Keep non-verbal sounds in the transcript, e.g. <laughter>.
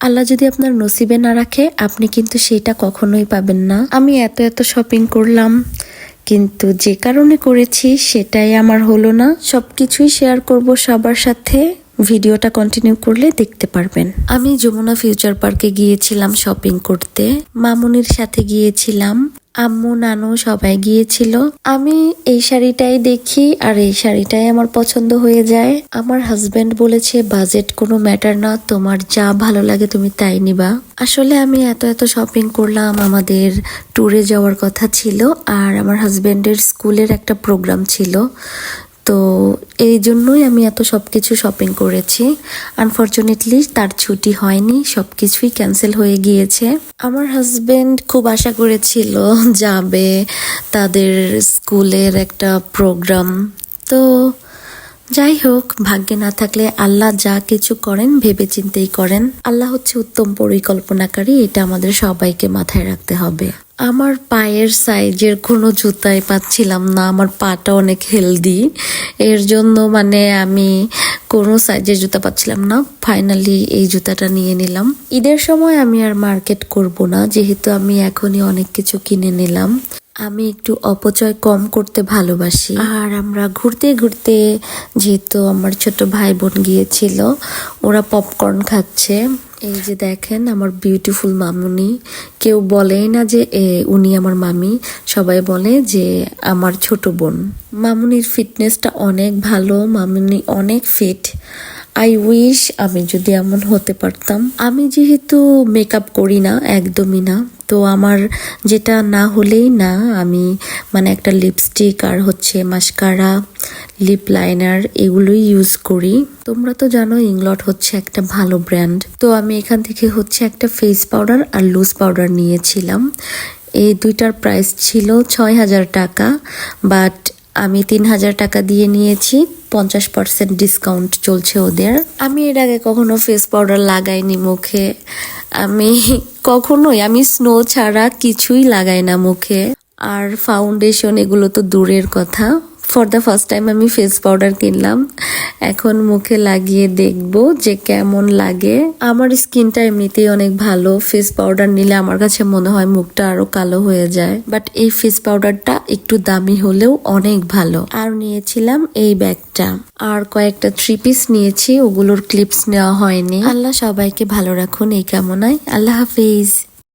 আল্লাহ যদি আপনার নসিবে না রাখে, আপনি কিন্তু সেটা কখনোই পাবেন না। আমি এত এত শপিং করলাম, কিন্তু যে কারণে করেছি সেটাই আমার হলো না। সব কিছুই শেয়ার করব সবার সাথে। ভিডিওটা কন্টিনিউ করলে দেখতে পারবেন। আমি যমুনা ফিউচার পার্কে গিয়েছিলাম শপিং করতে। মামুনির সাথে গিয়েছিলাম। আম্মু নানু সবাই গিয়েছিল। আমি এই শাড়িটাই দেখি আর এই শাড়িটাই আমার পছন্দ হয়ে যায়। আমার হাজব্যান্ড বলেছে বাজেট কোনো ম্যাটার না, তোমার যা ভালো লাগে তুমি তাই নিবা। আসলে আমি এত এত শপিং করলাম, আমাদের ট্যুরে যাওয়ার কথা ছিল আর আমার হাজব্যান্ডের স্কুলের একটা প্রোগ্রাম ছিল। তো এই জন্যই আমি এত সব কিছু শপিং করেছি। আনফর্চুনেটলি তার ছুটি হয়নি সব কিছুই ক্যান্সেল হয়ে গিয়েছে। আমার হাজবেন্ড খুব আশা করেছিল <laughs> যাবে তাদের স্কুলের একটা প্রোগ্রাম তো যাই হোক, ভাগ্যে না থাকলে আল্লাহ যা কিছু করেন ভেবে চিন্তেই করেন। আল্লাহ হচ্ছে উত্তম পরিকল্পনাকারী, এটা আমাদের সবাইকে মাথায় রাখতে হবে। আমার পায়ের সাইজের কোনো জুতাই পাচ্ছিলাম না, আমার পাটা অনেক হেলদি এর জন্য মানে আমি কোনো সাইজের জুতা পাচ্ছিলাম না ফাইনালি এই জুতাটা নিয়ে নিলাম। ঈদের সময় আমি আর মার্কেট করব না, যেহেতু আমি এখনই অনেক কিছু কিনে নিলাম। আমি একটু অপচয় কম করতে ভালোবাসি। আর আমরা ঘুরতে ঘুরতে যেহেতু আমার ছোট ভাই বোন গিয়েছিল ওরা পপকর্ন খাচ্ছে। এই যে দেখেন আমার বিউটিফুল মামুনি। কেউ বলেই না যে এ, উনি আমার মামি। সবাই বলে যে আমার ছোট বোন। মামুনির ফিটনেসটা অনেক ভালো মামুনি অনেক ফিট আই উইশ আমি যদি এমন হতে পারতাম। আমি যেহেতু মেকআপ করি না একদমই না। তো আমার যেটা না হলেই না, আমি মানে একটা লিপস্টিক আর হচ্ছে মাস্কারা লিপ লাইনার এগুলোই ইউজ করি। তোমরা তো জানো ইংলট হচ্ছে একটা ভালো ব্র্যান্ড তো আমি এখান থেকে হচ্ছে একটা ফেস পাউডার আর লুজ পাউডার নিয়েছিলাম। এই দুইটার প্রাইস ছিল ছয় হাজার টাকা বাট আমি তিন হাজার টাকা দিয়ে নিয়েছি। পঞ্চাশ পার্সেন্ট ডিসকাউন্ট চলছে ওদের। আমি এর আগে কখনো ফেস পাউডার লাগাইনি মুখে। আমি কখনোই, আমি স্নো ছাড়া কিছুই লাগাই না মুখে। আর ফাউন্ডেশন এগুলো তো দূরের কথা। ফর দ্য ফার্স্ট টাইম আমি ফেস পাউডার কিনলাম। এখন মুখে লাগিয়ে দেখব যে কেমন লাগে। আমার স্কিনটা এমনিতেই অনেক ভালো। ফেস পাউডার নিলে আমার কাছে মনে হয় মুখটা আরও কালো হয়ে যায়। বাট এই ফেস পাউডারটা একটু দামি হলেও অনেক ভালো। আর নিয়েছিলাম এই ব্যাগটা। আর কয়েকটা থ্রি পিস নিয়েছি, ওগুলোর ক্লিপস নেওয়া হয়নি। আল্লাহ সবাইকে ভালো রাখুন, এই কামনায়। আল্লাহ হাফিজ।